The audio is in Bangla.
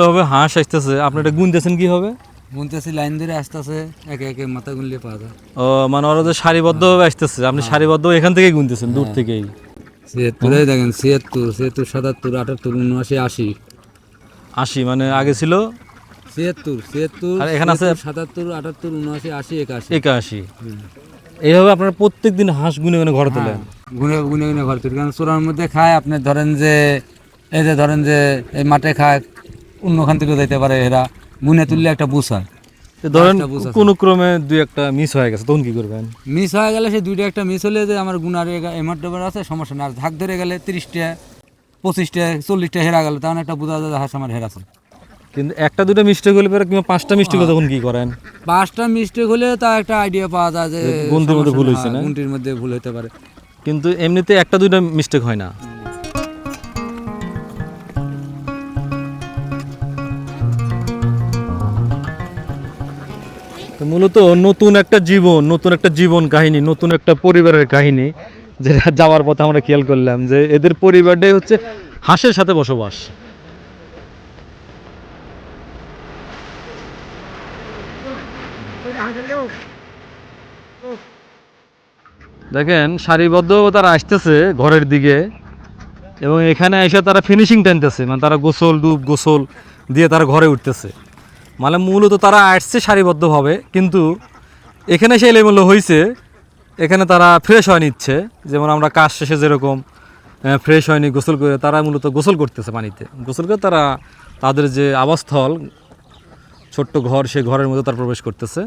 হবে হাঁস আসতেছে। আপনি এটা গুনতেছেন কি হবে গুনতেছি লাইন ধরে আসতেছে একে একে মাথা গুনলে পাওয়া যায়। ও মানে ওরা যে সারিবদ্ধভাবে আসতেছে আপনি সারিবদ্ধ এখান থেকেই গুনতেছেন দূর থেকেই। ছিয়াত্তরে দেখেন ছিয়াত্তর ছিয়াত্তর সাতাত্তর আটাত্তর উনআশি আশি। আশি মানে আগে ছিল? ছিয়াত্তর ছিয়াত্তর আর এখানে আছে- সাতাত্তর আটাত্তর উনআশি আশি একাশি। একাশি। এইভাবে আপনারা প্রত্যেক দিন হাঁস গুনে গুনে ঘর তোলেন? গুনে গুনে গুনে ঘর তুলি। কারণ চোরার মধ্যে খায় আপনি ধরেন যে এই যে ধরেন যে এই মাঠে খায় অন্যখান থেকে যেতে পারে এরা গুনে তুললে একটা বুঝ হয়। ধরেন কোনো ক্রমে দুই একটা মিস হয়ে গেছে তখন কি করবেন? মিস হয়ে গেলে সেই দুইটা একটা মিস হলে যে আমার গুনার এমার ডোবার আছে সমস্যা না আর ঝাঁক ধরে গেলে তিরিশটা পঁচিশটা চল্লিশটা হেরা গেল তখন একটা বোঝা যায় হাঁস আমার হেরাছে কিন্তু একটা দুটো মিস্টেক হলে পরে কিংবা পাঁচটা মিস্টেক হলে তখন কি করেন? পাঁচটা মিস্টেক হলে তা একটা আইডিয়া পাওয়া যায় যে গুনতির মধ্যে ভুল হয়েছে না? গুনতির মধ্যে ভুল হতে পারে। কিন্তু এমনিতে একটা দুইটা মিস্টেক হয় না। মূলত নতুন একটা জীবন, নতুন একটা জীবন কাহিনী, নতুন একটা পরিবারের কাহিনী, যেটা যাওয়ার পথে আমরা খেয়াল করলাম যে এদের পরিবারটাই হচ্ছে হাঁসের সাথে বসবাস। দেখেন সারিবদ্ধ তারা আসতেছে ঘরের দিকে, এবং এখানে এসে তারা ফিনিশিং টানতেছে মানে তারা গোসল ডুব গোসল দিয়ে তারা ঘরে উঠতেছে। মানে মূলত তারা আসছে সারিবদ্ধভাবে, কিন্তু এখানে সেই লেভেল হয়েছে এখানে তারা ফ্রেশ হয় নিচ্ছে যেমন আমরা কাজ শেষে যেরকম ফ্রেশ হয়নি, গোসল করে তারা মূলত গোসল করতেছে পানিতে। গোসল করে তারা তাদের যে আবাসস্থল, ছোট্ট ঘর, সে ঘরের মধ্যে তারা প্রবেশ করতেছে।